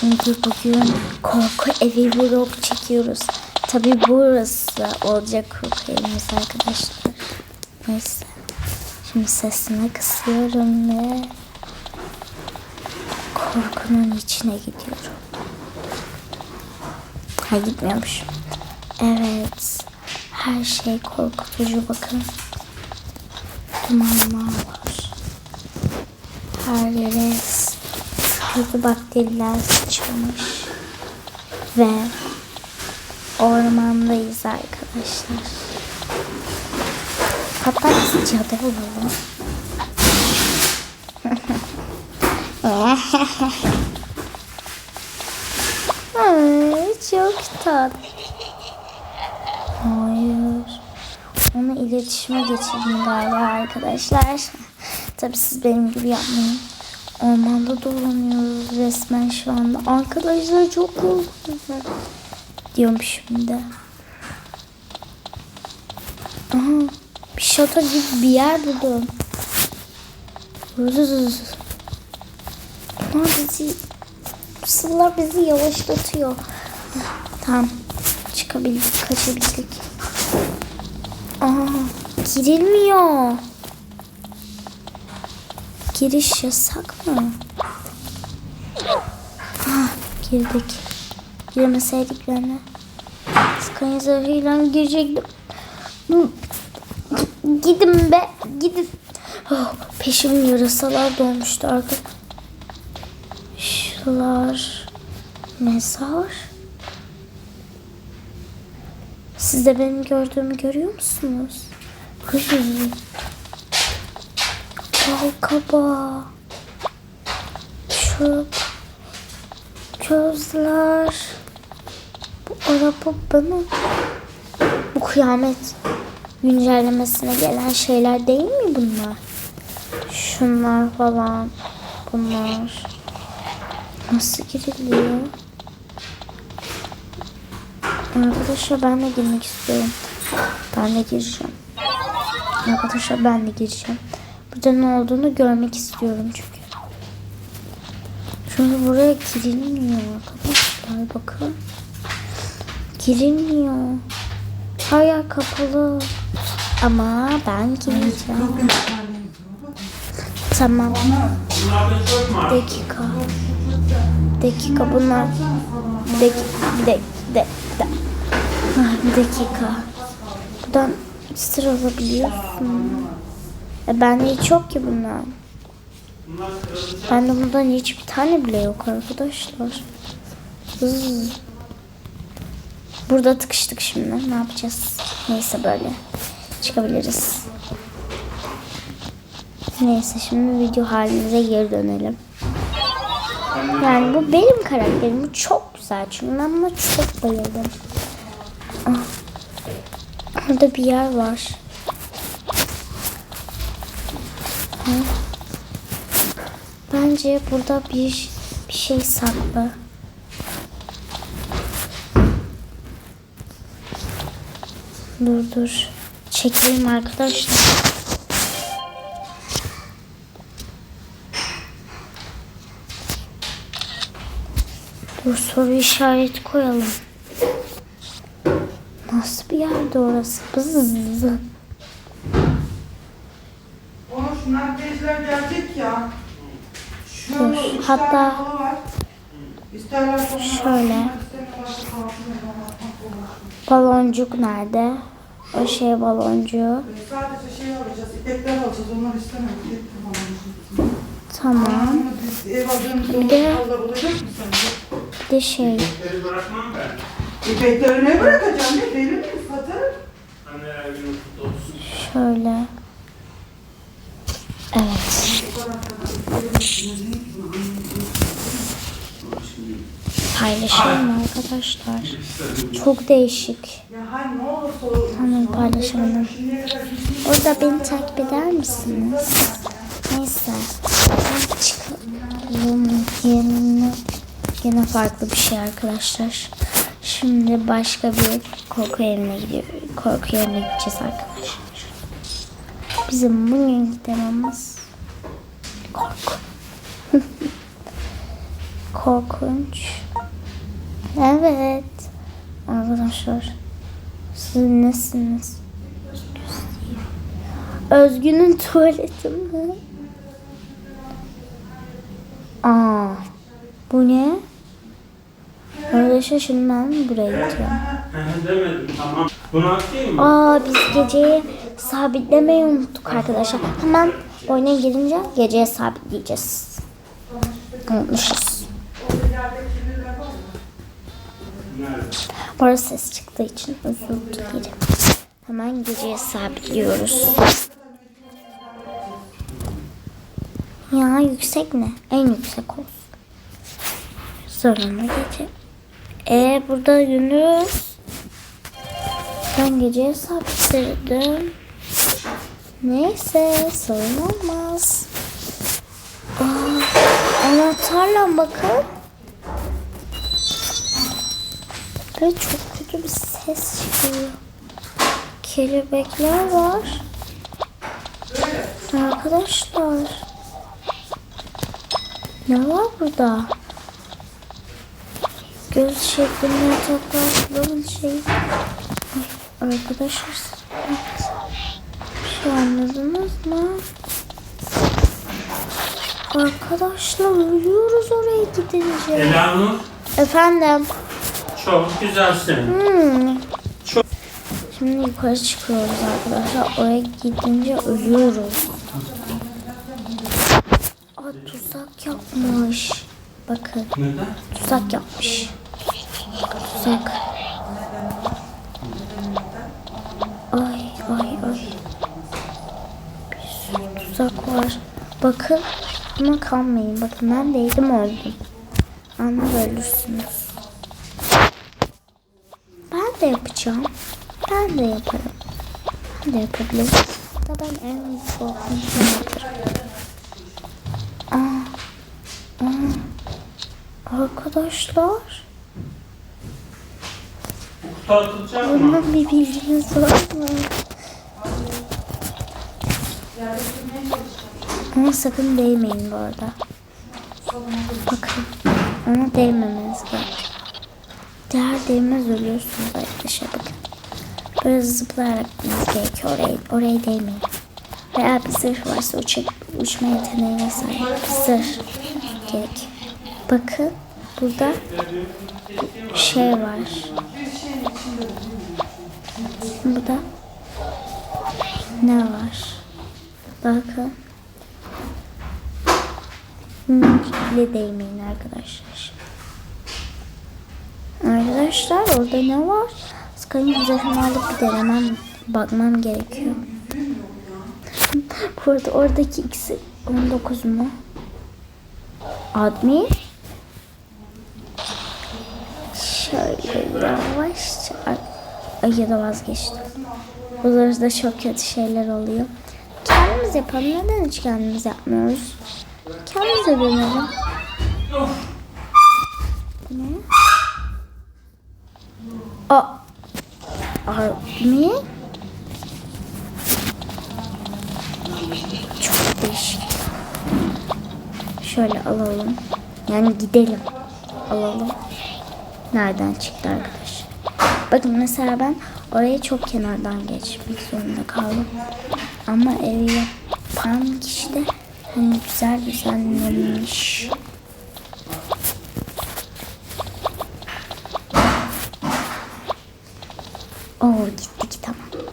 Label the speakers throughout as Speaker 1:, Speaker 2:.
Speaker 1: Çünkü bugün korku evi vlog çekiyoruz. Tabi burası olacak korku evimiz arkadaşlar. Neyse. Şimdi sesini kısıyorum ve korkunun içine gidiyorum. Ha gitmiyormuş. Evet. Her şey korkutucu bakın. Dumanlar var. Her yere kötü bakteriler sıçramış. Ve ormandayız arkadaşlar. Hatta biz cadı olalım. Ay, çok tatlı. Hayır. Onu iletişime geçirdim galiba arkadaşlar. Tabi siz benim gibi yapmayın. Ormanda dolanıyoruz resmen şu anda. Arkadaşlar çok korkuyorum. Diyorum şimdi. Aha, bir şato gibi bir yer buldum. Bunlar bizi, sıvılar bizi yavaşlatıyor. Tamam. Çıkabildik, kaçabildik. Aa, girilmiyor. Giriş yasak mı? Ah, girdik. Girmeseydik ben de. Skanya zarıyla girecektim. Gidin be, gidin. Oh, peşimin yarasalar dolmuştu arkadaşlar. Şular mezar. Siz de benim gördüğümü görüyor musunuz? Hıy. Bal kabağı. Çöp. Gözler. Bu araba benim. Bu kıyamet güncellemesine gelen şeyler değil mi bunlar? Şunlar falan. Bunlar. Nasıl giriliyor? Arkadaşlar ben de girmek istiyorum. Ben de gireceğim. Arkadaşlar ben de gireceğim. Burada ne olduğunu görmek istiyorum çünkü. Çünkü buraya girilmiyor arkadaşlar bakın. Girilmiyor. Her yer kapalı. Ama ben gireceğim. Tamam. Dakika. Dakika bunlar. Dakika. Bir dakika. Ah, Bir dakika. Buradan sıra alabiliyorsun. E bende hiç yok ki bundan. Bende bundan hiçbir tane bile yok arkadaşlar. Hız. Burada tıkıştık şimdi. Ne yapacağız? Neyse böyle. Çıkabiliriz. Neyse şimdi video halimize geri dönelim. Yani bu benim karakterim. Bu çok güzel çünkü ben buna çok bayıldım. Ah. Burada bir yer var. Bence burada bir bir şey saklı. Dur dur. Çekeyim arkadaşlar. Dur soru işareti koyalım. Nasıl bir yerde orası? Bızz.
Speaker 2: Ona şunlar teyzeler gelecek ya.
Speaker 1: Dur, hatta- Şöyle. Baloncuk nerede? O şey baloncuğu.
Speaker 2: Sadece şey alacağız, ipekler alacağız. Onlar kullanacağız.
Speaker 1: Tamam. Bir de-? Bir de şey.
Speaker 3: İpekleri bırakmam ben.
Speaker 2: İpekleri ne bırakacağım? Ne deli miyim Fatih?
Speaker 1: Şöyle. Evet. Paylaşalım arkadaşlar. Çok değişik. Hemen paylaşalım. Orada beni takip eder misiniz? Neyse. Ben çıkalım. Yine, yine farklı bir şey arkadaşlar. Şimdi başka bir korku evine gidiyor. Korku evine gideceğiz arkadaşlar. Bizim bugünkü temamız korku. Korkunç. Evet. Arkadaşlar. Siz nesiniz? Özgün'ün tuvaleti mi? Aa, bu ne? Arkadaşlar şimdi ben buraya gidiyorum.
Speaker 3: Demedim tamam. Bunu atayım mı?
Speaker 1: Aa biz geceyi sabitlemeyi unuttuk arkadaşlar. Hemen oyuna girince geceye sabitleyeceğiz. Unutmuşuz. Bana ses çıktığı için özür dilerim. Hemen geceye sabitliyoruz. Ya yüksek ne? En yüksek olsun. Sonra gece. E burada gündüz. Ben geceye sabitledim. Neyse sorun olmaz. Aa, anahtarla bakın. Ve çok kötü bir ses çıkıyor. Kelebekler var. Arkadaşlar. Ne var burada? Göz şeklinde yataklar falan şey. Ay, arkadaşlar şey anladınız mı? Arkadaşlar ölüyoruz oraya gidince.
Speaker 3: Elanur
Speaker 1: Efendim.
Speaker 3: çok güzelsin.
Speaker 1: Hmm.
Speaker 3: Çok-
Speaker 1: Şimdi yukarı çıkıyoruz arkadaşlar. Oraya gidince ölüyoruz. Aa tuzak yapmış. Bakın
Speaker 3: Neden?
Speaker 1: tuzak yapmış. Tuzak. Tuzak var. Bakın buna kalmayın. Bakın ben değdim öldüm. Ama ölürsünüz. Ben de yapacağım. Ben de yaparım. Ben de yapabilirim. Da ben en korkunçunu yaparım. Aa, aa, arkadaşlar, bunun bir bilginiz var mı? Ama sakın değmeyin bu arada. Bakın, ona değmemeniz gerek. Değer değmez ölüyorsunuz arkadaşlar bakın. Böyle zıplayarak gitmeniz gerekiyor oraya, oraya değmeyin. Veya bir zırh varsa uçak, uçma yeteneğine sahip zırh gerek. Bakın burada şey var. Bakın. Mümkünle değmeyin arkadaşlar. Arkadaşlar orada ne var? Sky'ın zırhını alıp bir denemem, bakmam gerekiyor. Bu arada oradaki ikisi 19 mu? Admin? Şöyle yavaşça... Ay, ya da vazgeçtim. Bu da çok kötü şeyler oluyor. Kendimiz yapalım. Neden hiç kendimiz yapmıyoruz? Kendimiz deneyelim. Bu ne? Aa. Army? Çok değişik. Şöyle alalım. Yani gidelim. Alalım. Nereden çıktı arkadaş? Bakın mesela ben oraya çok kenardan geçmek zorunda kaldım. Ama evi yapan kişi de hani güzel düzenlemiş. Oo gittik tamam.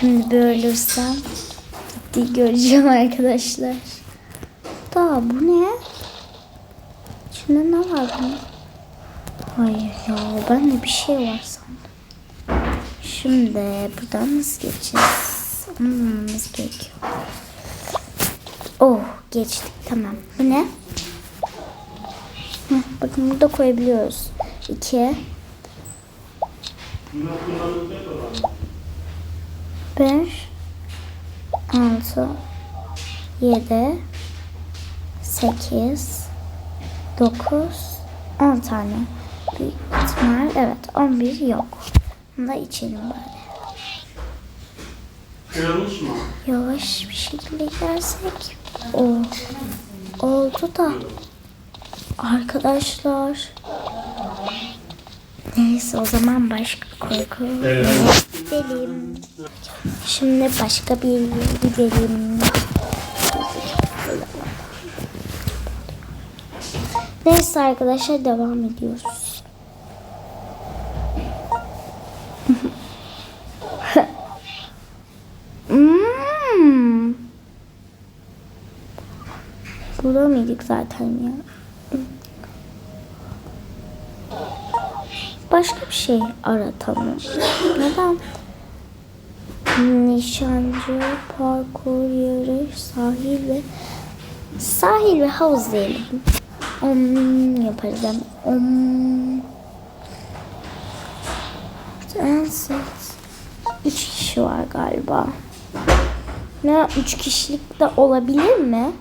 Speaker 1: Şimdi böyle ölürsem gittiği göreceğim arkadaşlar. Da bu ne? İçinde ne var bunun? Hayır ya ben de bir şey var sandım. Şimdi buradan nasıl geçeceğiz? Onu bulmamız gerekiyor. Oh geçtik tamam. Bu ne? Heh, bakın burada koyabiliyoruz. İki.
Speaker 3: Bunlar kullanılacak olan.
Speaker 1: Beş. Altı. Yedi. Sekiz. Dokuz. On tane. Büyük ihtimal evet on bir yok. Bunu da içelim bari.
Speaker 3: Kırılmış mı?
Speaker 1: Yavaş bir şekilde gidersek. O oldu da Arkadaşlar. Neyse o zaman başka korku.
Speaker 3: Evet.
Speaker 1: Gidelim. Şimdi başka bir yere gidelim. Neyse arkadaşlar devam ediyoruz. Hmm. Mıydık zaten ya? Başka bir şey aratalım. Neden? Nişancı, parkur, yarış, sahil ve sahil ve havuz diyelim. Om yaparız hem. Om. Üç kişi var galiba. Ne üç kişilik de olabilir mi?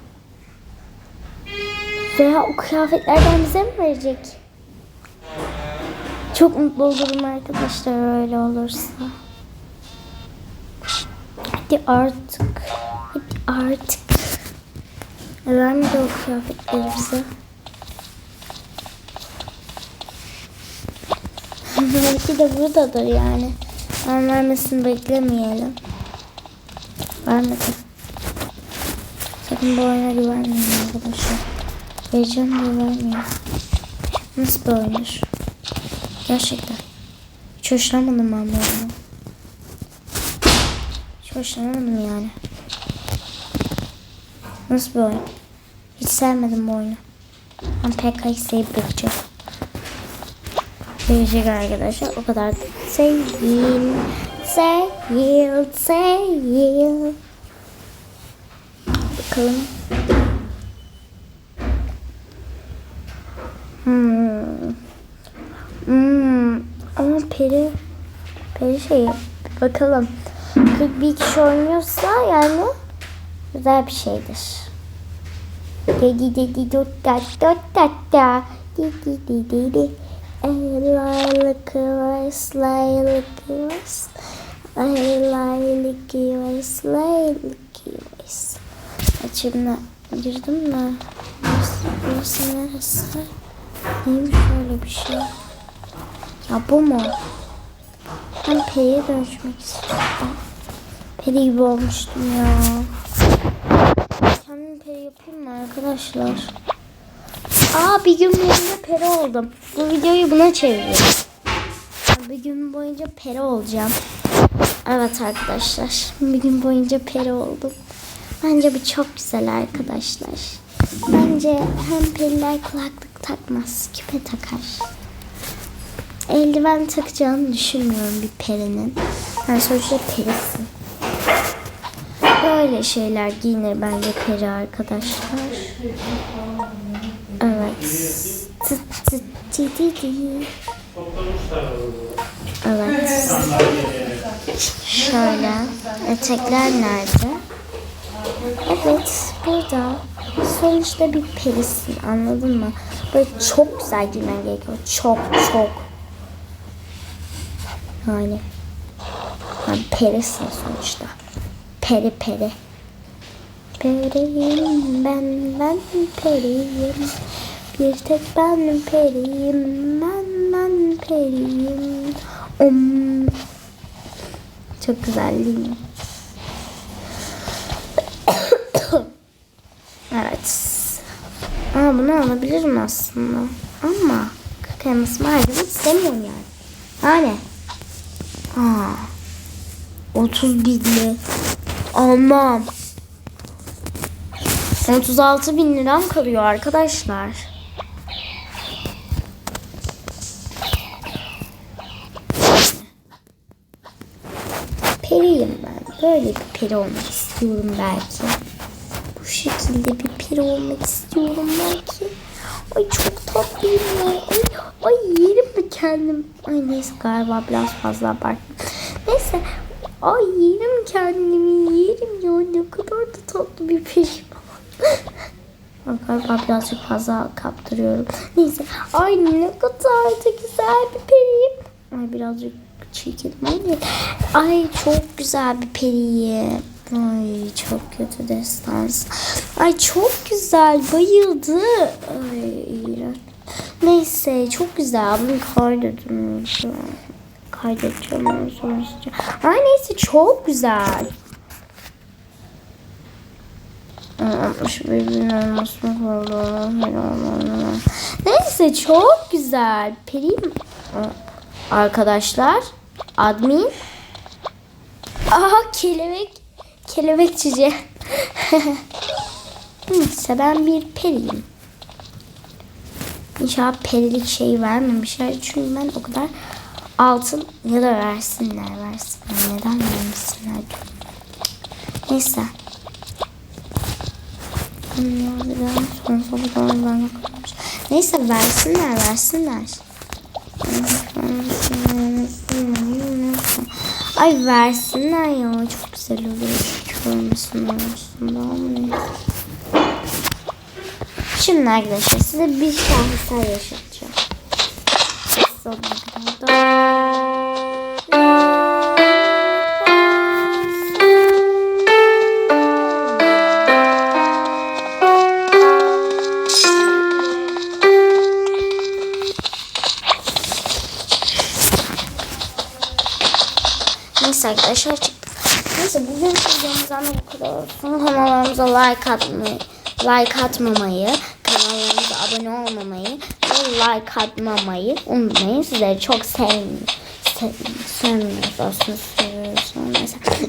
Speaker 1: Veya o kıyafetlerden bize mi verecek? Çok mutlu olurum arkadaşlar öyle olursa. Hadi artık. Hadi artık. Vermedi o kıyafetleri bize. Belki de buradadır yani. Ben vermesini beklemeyelim. Vermedi. Sakın bu oyuna güvenmeyin arkadaşlar. Vereceğim diye vermiyor. Nasıl oyundur? Gerçekten. Hiç hoşlanmadım ben bu oyunu. Hiç hoşlanmadım yani. Nasıl bir oyun? Hiç sevmedim bu oyunu. Ben PK'yı sevip bakacağım. Verecek arkadaşlar. O kadar da değil. Değil. Değil. Bakalım. Hmm. Hmm. Ama peri peri şeyi bakalım. 41 kişi oynuyorsa yani güzel bir şeydir. Dedi dedi dot da dot da da dedi dedi dedi Layla kıvars, layla kıvars Layla kıvars, layla kıvars Açımda girdim Burası, burası neresi? Neymiş öyle bir şey? Ya bu mu? Ben periye dönüşmek istiyorum. Peri gibi olmuştum ya. Kendim peri yapayım mı arkadaşlar? Aa bir gün boyunca peri oldum. Bu videoyu buna çeviriyorum. Bir gün boyunca peri olacağım. Evet arkadaşlar. Bir gün boyunca peri oldum. Bence bu çok güzel arkadaşlar. Bence hem periler kulaklık takmaz, küpe takar. Eldiven takacağını düşünmüyorum bir perinin. Yani sonuçta perisin. Böyle şeyler giyinir bence peri arkadaşlar. Evet. Evet. Şöyle. Etekler nerede? Evet. Burada. Sonuçta bir perisin. Anladın mı? Böyle çok güzel giymen gerekiyor. Çok çok. Yani. yani perisin sonuçta. Peri peri. Periyim ben ben periyim. Bir tek ben periyim. Ben ben periyim. Om. Çok güzel değil mi? evet. Aa, bunu alabilirim aslında. Ama kaka elmasımı harcamak istemiyorum yani. Hani? Aa, 30 binli. Almam. 36 bin liram kalıyor arkadaşlar. Periyim ben. Böyle bir peri olmak istiyorum belki. Şekilde bir peri olmak istiyorum belki. Ay çok tatlıyım ya. Ay, ay yerim mi kendim? Ay neyse galiba biraz fazla abarttım. Neyse. Ay yerim kendimi yerim ya. Ne kadar da tatlı bir. Ay, Galiba birazcık fazla kaptırıyorum. Neyse. Ay ne kadar da güzel bir periyim. Ay birazcık çirkin ama Ay çok güzel bir periyim. Ay çok kötü destans. Ay çok güzel bayıldı. Ay. Neyse çok güzel. Bunu kaydediyorum. Kaydedeceğim. onu isteyeceğim. Ay neyse çok güzel. Yapmış birbirine olmasını koydu. Neyse çok güzel. Perim arkadaşlar admin Aha kelebek kelebek çiçeği. Neyse ben bir periyim. İnşallah perilik şey vermemişler. Çünkü ben o kadar altın ya da versinler versinler. Neden vermesinler? Neyse. Neyse versinler versinler. Ay versinler ya çok güzel oluyor. Şimdi arkadaşlar size bir şaheser yaşatacağım. Neyse arkadaşlar videomuzdan da bu kadar olsun. Kanallarımıza like atmayı, like atmamayı, kanallarımıza abone olmamayı ve like atmamayı unutmayın. Sizleri çok sevmiyorum. Sev, sevmiyoruz aslında.